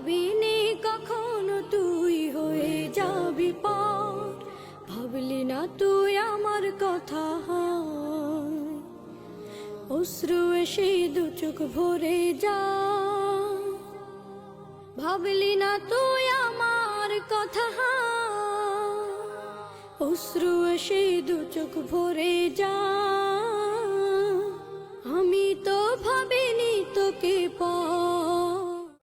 ভাবিনি কখন তুই হয়ে যাবি পর ভাবলি না তুই আমার কথা অশ্রু এসে দু চোখ ভরে যা। ভাবলি না তুই আমার কথা অশ্রু এসে দু চোখ ভরে যা।